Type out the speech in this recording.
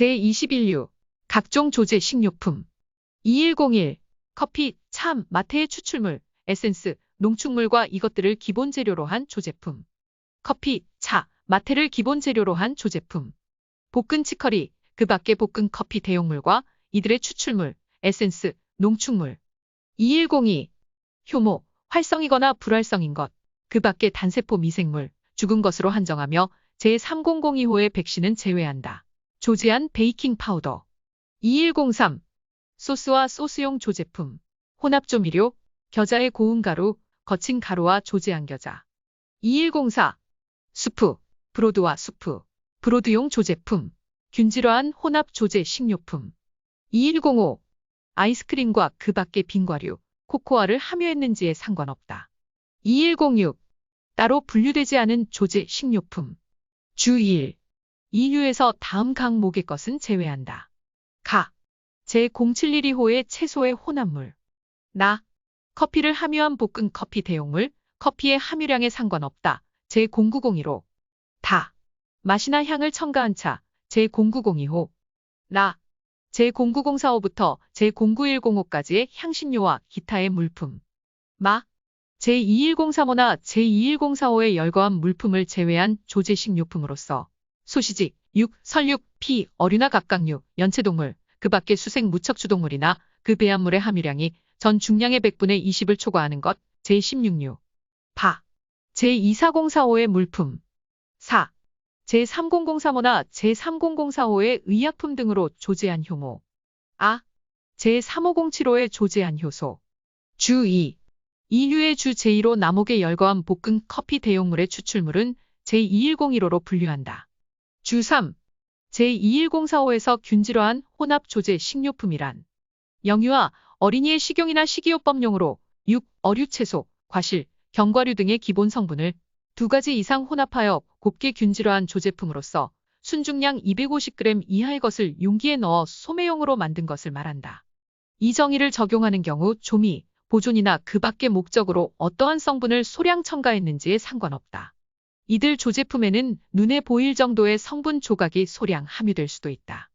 제21류 각종 조제 식료품. 2101 커피, 참, 마테의 추출물, 에센스, 농축물과 이것들을 기본 재료로 한 조제품. 커피, 차, 마테를 기본 재료로 한 조제품. 볶은 치커리, 그 밖에 볶은 커피 대용물과 이들의 추출물, 에센스, 농축물. 2102 효모, 활성이거나 불활성인 것, 그 밖에 단세포 미생물, 죽은 것으로 한정하며 제3002호의 백신은 제외한다. 조제한 베이킹 파우더. 2103 소스와 소스용 조제품. 혼합 조미료 겨자의 고운 가루 거친 가루와 조제한 겨자. 2104 수프. 브로드와 수프. 브로드용 조제품. 균질화한 혼합 조제 식료품. 2105 아이스크림과 그 밖의 빙과류 코코아를 함유했는지에 상관없다. 2106 따로 분류되지 않은 조제 식료품. 주1 이류에서 다음 항목의 것은 제외한다. 가. 제0712호의 채소의 혼합물. 나. 커피를 함유한 볶은 커피 대용물. 커피의 함유량에 상관없다. 제0902로. 다. 맛이나 향을 첨가한 차. 제0902호. 라. 제0904호부터 제09105까지의 향신료와 기타의 물품. 마. 제2103호나 제2104호의 열거한 물품을 제외한 조제식료품으로서 소시지, 육, 설육, 피, 어류나 각각류, 연체동물, 그 밖의 수생 무척주동물이나 그 배합물의 함유량이 전 중량의 100분의 20을 초과하는 것, 제16류. 바. 제24045의 물품. 4. 제3003호나 제3004호의 의약품 등으로 조제한 효모. 아. 제3507호의 조제한 효소. 주 2. 이류의 주 제1호 남옥의 열거한 볶은 커피 대용물의 추출물은 제2101호로 분류한다. 주 3. 제21045에서 균질화한 혼합 조제 식료품이란 영유아, 어린이의 식용이나 식이요법용으로 육, 어류 채소, 과실, 견과류 등의 기본 성분을 두 가지 이상 혼합하여 곱게 균질화한 조제품으로서 순중량 250g 이하의 것을 용기에 넣어 소매용으로 만든 것을 말한다. 이 정의를 적용하는 경우 조미, 보존이나 그 밖의 목적으로 어떠한 성분을 소량 첨가했는지에 상관없다. 이들 조제품에는 눈에 보일 정도의 성분 조각이 소량 함유될 수도 있다.